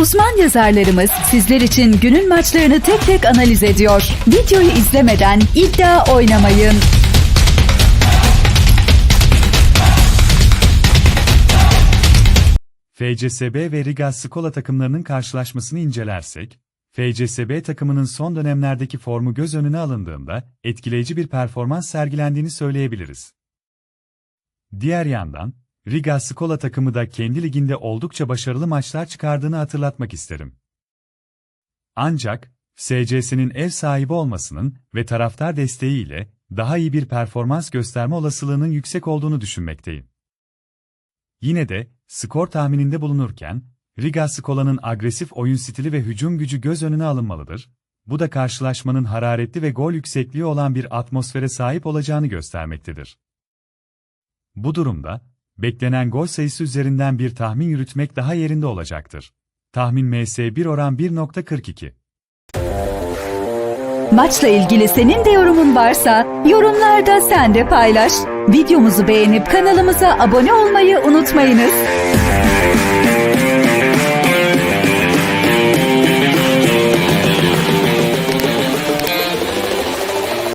Uzman yazarlarımız sizler için günün maçlarını tek tek analiz ediyor. Videoyu izlemeden iddia oynamayın. FCSB ve Riga Skola takımlarının karşılaşmasını incelersek, FCSB takımının son dönemlerdeki formu göz önüne alındığında etkileyici bir performans sergilendiğini söyleyebiliriz. Diğer yandan, Riga Skola takımı da kendi liginde oldukça başarılı maçlar çıkardığını hatırlatmak isterim. Ancak, SCS'nin ev sahibi olmasının ve taraftar desteğiyle daha iyi bir performans gösterme olasılığının yüksek olduğunu düşünmekteyim. Yine de, skor tahmininde bulunurken, Riga Skola'nın agresif oyun stili ve hücum gücü göz önüne alınmalıdır. Bu da karşılaşmanın hararetli ve gol yüksekliği olan bir atmosfere sahip olacağını göstermektedir. Bu durumda, beklenen gol sayısı üzerinden bir tahmin yürütmek daha yerinde olacaktır. Tahmin MS1 oran 1.42. Maçla ilgili senin de yorumun varsa yorumlarda sen de paylaş. Videomuzu beğenip kanalımıza abone olmayı unutmayınız.